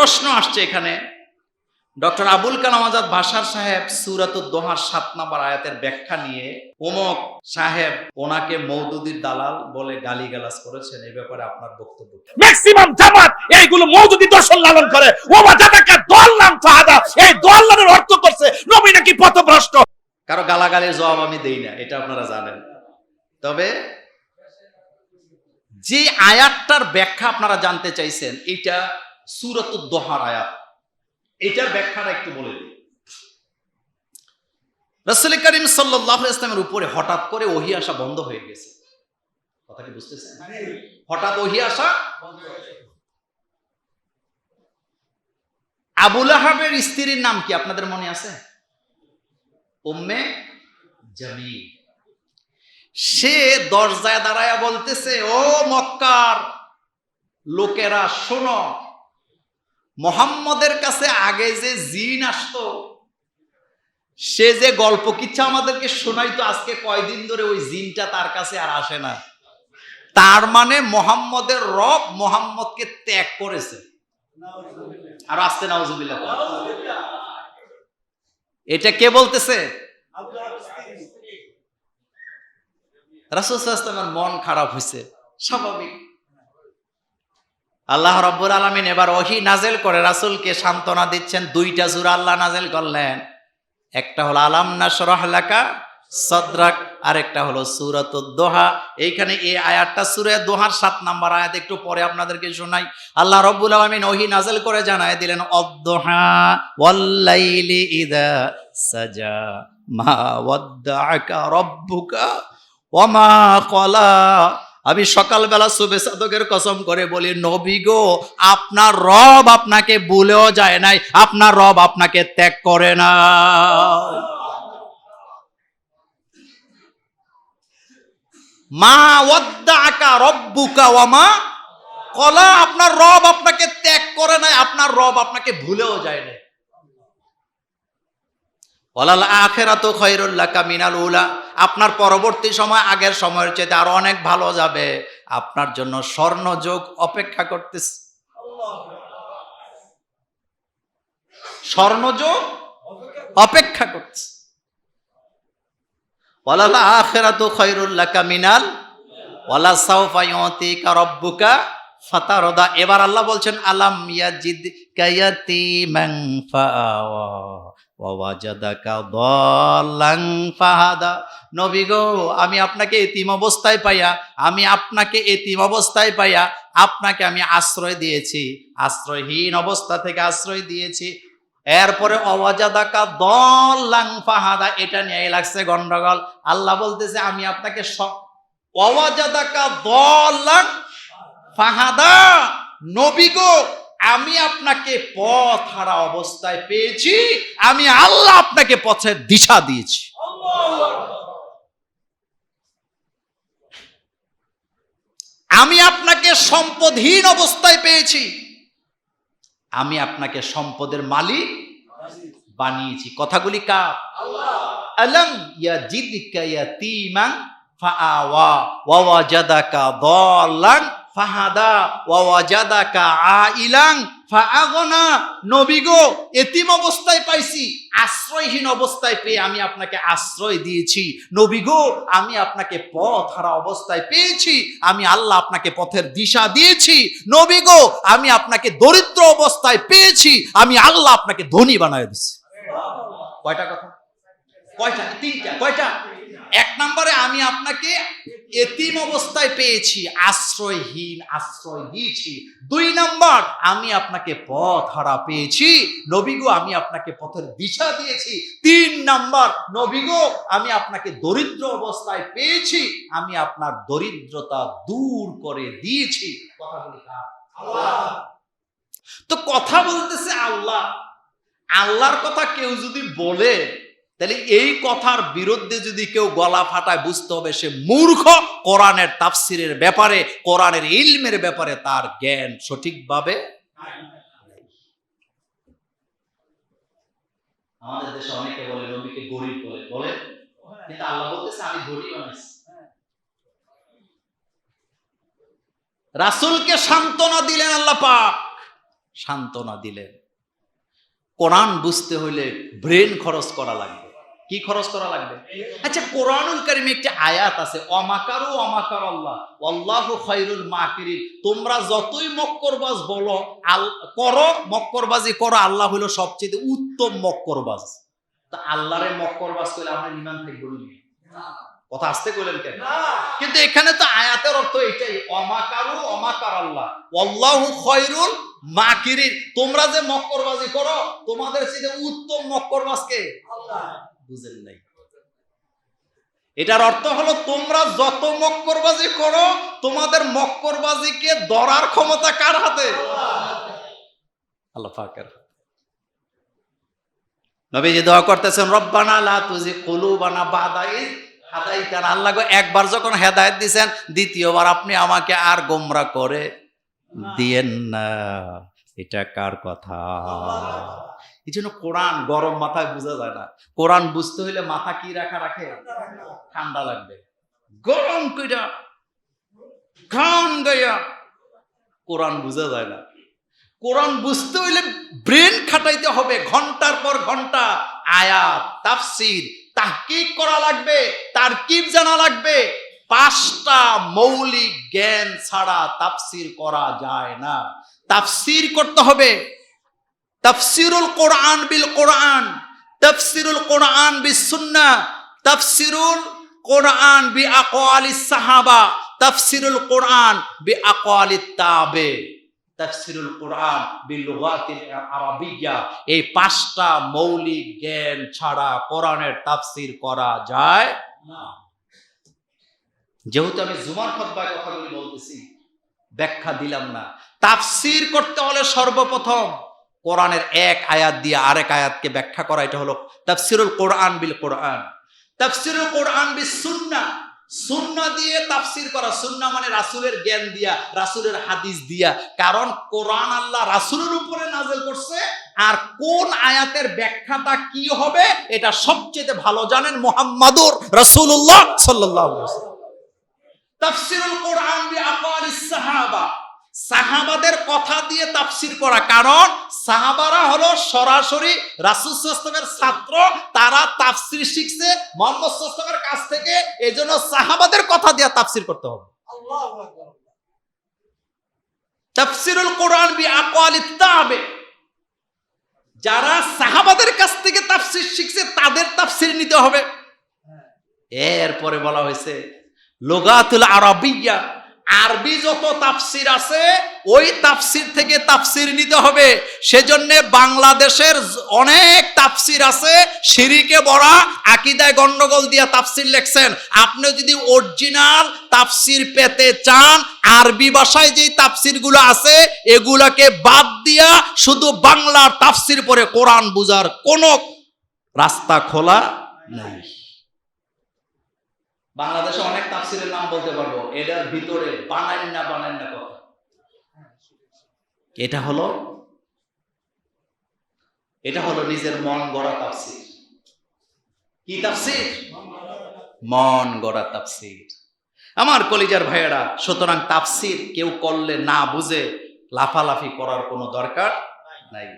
প্রশ্ন আসছে এখানে। ডক্টর আবুল কালাম আজাদ ভাসার সাহেব সুরাত দোহার সাত নম্বর আয়াতের ব্যাখ্যা নিয়ে ওমক সাহেব ওনাকে মৌদুদির দালাল বলে গালিগালাজ করেছেন। এই ব্যাপারে আপনার বক্তব্য ম্যাক্সিমাম জামাত এইগুলো মৌদুদি দর্শন লালন করে। ও দল নাম ফাহাদা। এই দল নামের অর্থ করছে নবী নাকি পথভ্রষ্ট। কারও গালাগালির জবাব আমি দেই না এটা আপনারা জানেন। তবে যে আয়াতটার ব্যাখ্যা আপনারা জানতে চাইছেন এটা সুরত দোহার আয়াত। এটার ব্যাখ্যাটা একটু বলে দিই। রসুল করিম সাল্লাহ ইসলামের উপরে হঠাৎ করে ওহি আসা বন্ধ হয়ে গেছে। কথা কি বুঝতেছেন? হঠাৎ ওহি আসা আবুল আহাবের স্ত্রীর নাম কি আপনাদের মনে আছে? উম্মে জামিল। সে দরজায় দাঁড়ায় বলতেছে, ও মক্কার লোকেরা, শোনো মোহাম্মদের কাছে আগে যে জিন আসতো, সে যে গল্প কিচ্ছা আমাদেরকে শোনাইতো, আজকে কয়দিন ধরে ওই জিনটা তার কাছে আর আসে না। তার মানে মোহাম্মদের রব মোহাম্মদকে ত্যাগ করেছে। আর আসতে নাউজুবিল্লাহ। এটা কে বলতেছে? রাসুলের মন খারাপ হয়েছে, স্বাভাবিক। আল্লাহ রব্বুর আলমিন এবার ওহি নাজেল করে রাসুলকে সান্ত্বনা দিচ্ছেন, দুইটা জুরা আল্লাহ নাজেল করলেন। একটা হলো আলাম নাসরহ লেখা সদরাক, আরেকটা হলো সুরত দোহা। এইখানে এই আয়াতটা সুরে দোহার সাত নাম্বার আয়াত, একটু পরে আপনাদেরকে শোনাই। আল্লাহ রব্বুল আলমিন ওহি নাজেল করে জানায় দিলেন, অদ্দোহা ওয়াল্লাইলি ইদা সাজা, মা ওয়াদ্দাআকা রব্বুকা ওমা কলা আমি সকালবেলা শুভে সাধকের কসম করে বলি, নবী গো, আপনার রব আপনাকে ভুলেও যায় নাই, আপনার রব আপনাকে ত্যাগ করে না। মা ওয়াদ্দা রব্বুকা ওয়ামা কলা, আপনার রব আপনাকে ত্যাগ করে নাই, আপনার রব আপনাকে ভুলেও যায় নাই। ওলাল উলা। আপনার পরবর্তী সময় আগের সময়ের চেয়ে আরও অনেক ভালো যাবে। আপনার জন্য স্বর্ণযোগ অপেক্ষা করতেছে। স্বর্ণযোগ অপেক্ষা করছে ওলাল আখেরাত খৈরুল্লাহ মিনাল ওয়ালা সাউফা রব্বুকা ফাতারদা। এবার আল্লাহ বলছেন, আলাম ইয়াজিদ কায়াতিমান ফাআওয়া ফাহাদা। নবী গো, আমি আপনাকে এতিম অবস্থায় পাইয়া, আমি আপনাকে এতিম অবস্থায় পাইয়া, আপনাকে আমি আশ্রয় দিয়েছি। আশ্রয়হীন অবস্থা থেকে আশ্রয় দিয়েছি। এরপরে অওয়াজাদাকা দল্লাং ফাহাদা, এটা নিয়ে লাগছে গন্ডগোল। আল্লাহ বলতেছে, আমি আপনাকে অওয়াজাদাকা দল্লাং ফাহাদা। নবী গো আমি আপনাকে পথ হারা অবস্থায় পেয়েছি, আমি আল্লাহ আপনাকে পথের দিশা দিয়েছি। আমি আপনাকে সম্পদহীন অবস্থায় পেয়েছি, আমি আপনাকে সম্পদের মালিক বানিয়েছি। কথাগুলি কা আলম ইয়া জিদিকা ফাআওয়া ওয়া ফাহাদা ওয়া ওয়াজাদাকা আইলান, ফাআগনা। নবী গো, এতিম অবস্থায় পাইছি, আশ্রয়হীন অবস্থায় পেয়ে আমি আপনাকে আশ্রয় দিয়েছি। নবী গো, আমি আপনাকে পথ হারা অবস্থায় পেয়েছি, আমি আল্লাহ আপনাকে পথের দিশা দিয়েছি। নবী গো, আমি আপনাকে দরিদ্র অবস্থায় পেয়েছি, আমি আল্লাহ আপনাকে ধনী বানায় দিছি কয়টা কথা? কয়টা? তিনটা। কয়টা? এক নম্বরে আমি আপনাকে এতিম অবস্থায় পেয়েছি, আশ্রয়হীন, আশ্রয় দিয়েছি দুই নম্বর, আমি আপনাকে পথ হারা পেয়েছি। নবীগো আমি আপনাকে পথের দিশা দিয়েছি। তিন নম্বর নবীগো আমি আপনাকে দরিদ্র অবস্থায় পেয়েছি। আমি আপনার দরিদ্রতা দূর করে দিয়েছি। কথাগুলি? তো কথা বলতেছে আল্লাহ। আল্লাহর কথা কেউ যদি বলে তাহলে এই কথার বিরুদ্ধে যদি কেউ গলা ফাটায় বুঝতে হবে সে মূর্খ। কোরআনের তাফসিরের ব্যাপারে, কোরআনের ইলমের ব্যাপারে তার জ্ঞান সঠিকভাবে আমাদের দেশে অনেকে বলে গরিব বলে। বলে কিন্তু আল্লাহ বলতেছে, আমি বানাইছি রাসূলকে সান্ত্বনা দিলেন আল্লাহ পাক। সান্ত্বনা দিলেন। কোরআন বুঝতে হইলে ব্রেন খরচ করা লাগবে কি খরচ করা লাগবে? আচ্ছা কোরআনুল কারিমে একটি আয়াত আছে অমাকারু অমাকার আল্লাহ আল্লাহ খৈরুল মাকিরি তোমরা যতই মক্করবাজ বলো আল করো মক্করবাজি করো আল্লাহ হইল সবচেয়ে উত্তম মক্করবাজ। তা আল্লাহরে মক্করবাজ করলে আমরা ইমান থাকব নি? কথা আসতে কইলেন কেন? কিন্তু এখানে তো আয়াতের অর্থ এটাই অমাকারু অমাকার আল্লাহ আল্লাহু খৈরুল মাকিরি তোমরা যে মক্করবাজি করো তোমাদের চেয়ে উত্তম মক্করবাজকে বুঝেন নাই। এটার অর্থ হলো তোমরা যত মক্করবাজি করো তোমাদের মক্করবাজিকে ধরার ক্ষমতা কার হাতে? আল্লাহ পাকের নবীজি দোয়া করতেছেন রব্বানা লা তুজি কুলুবানা বাদা ইজ হাদাইতানা। আল্লাহ গো একবার যখন হেদায়েত দিবেন দ্বিতীয়বার আপনি আমাকে আর গোমরা করে দিয়েন না। এটা কার কথা? এই জন্য কোরআন গরম মাথায় বোঝা যায় না। কোরআন বুঝতে হইলে মাথা কি রাখা রাখে? ঠান্ডা লাগবে। গরম কইরা, ঘাম গাইয়া কোরআন বোঝা যায় না। কোরআন বুঝতে হইলে ব্রেন খাটাইতে হবে। ঘণ্টার পর ঘণ্টা আয়াত, তাফসির, তাহকিক করা লাগবে, তারকিব জানা লাগবে। পাঁচটা মৌলিক জ্ঞান ছাড়া তাফসির করা যায় না। তাফসির করতে হবে। তাফসিরুল কোরআন বিল কোরআন, তাফসিরুল কোরআন বি সুন্নাহ তাফসিরুল কোরআন বি আকওয়ালিস সাহাবা, তাফসিরুল কোরআন বি আকওয়ালিত তাবে। তাফসিরুল কোরআন বিল লুগাতিল আরাবিয়্যা এই পাঁচটা মৌলিক জ্ঞান ছাড়া কোরআনের তাফসির করা যায় না। যেহেতু আমি জুমার খতবায় কথাগুলি বলতেছি, ব্যাখ্যা দিলাম না। তাফসির করতে হলে সর্বপ্রথম কোরআনের এক আয়াত দিয়ে আরেক আয়াতকে ব্যাখ্যা করা, এটা হলো তাফসিরুল কোরআন বিল কোরআন। তাফসিরুল কোরআন বিল সুন্নাহ। সুন্না দিয়ে তাফসির করা। সুন্না মানে রাসূলের জ্ঞান দিয়া, রাসূলের হাদিস দিয়া। কারণ কোরআন আল্লাহ রাসূলের উপরে নাজেল করছে। আর কোন আয়াতের ব্যাখ্যাটা কি হবে, এটা সবচেয়ে ভালো জানেন মুহাম্মাদুর আলাইহি ওয়াসাল্লাম। তাফসিরুল কোরআন বি আকালিস সাহাবা। সাহাবাদের কথা দিয়ে তাফসির করা। কারণ সাহাবারা হলো সরাসরি রাসূল সাল্লাল্লাহু ছাত্র তারা তাফসির শিখছে মোহাম্মদ সাল্লাল্লাহু কাছ থেকে এজন্য সাহাবাদের কথা দিয়ে তাফসির করতে হবে। তাফসিরুল কোরআন বি আকালিত তাবে। যারা সাহাবাদের কাছ থেকে তাফসির শিখছে তাদের তাফসির নিতে হবে। এরপরে বলা হয়েছে লোগাতুল আরবিয়া আরবি যত তাফসির আছে, ওই তাফসির থেকে তাফসির নিতে হবে। সেজন্য বাংলাদেশের অনেক তাফসির আছে সিরিকে বড়া, আকিদায় গন্ডগোল দিয়া তাফসির লেখছেন। আপনি যদি অরিজিনাল তাফসির পেতে চান, আরবি ভাষায় যেই তাফসিরগুলো আছে, এগুলাকে বাদ দিয়া শুধু বাংলার তাফসির পরে কোরআন বুঝার কোনো রাস্তা খোলা নাই। বাংলাদেশে অনেক তাফসিরের নাম বলতে পারব। এটার ভিতরে বানাইন না বানাইন না এটা হলো এটা হলো নিজের মন গড়া তাফসির। কি তাফসির? মন গড়া তাফসির। আমার কলিজার ভাইয়েরা, সুতরাং তাফসির কেউ করলে না বুঝে লাফালাফি করার কোনো দরকার নাই।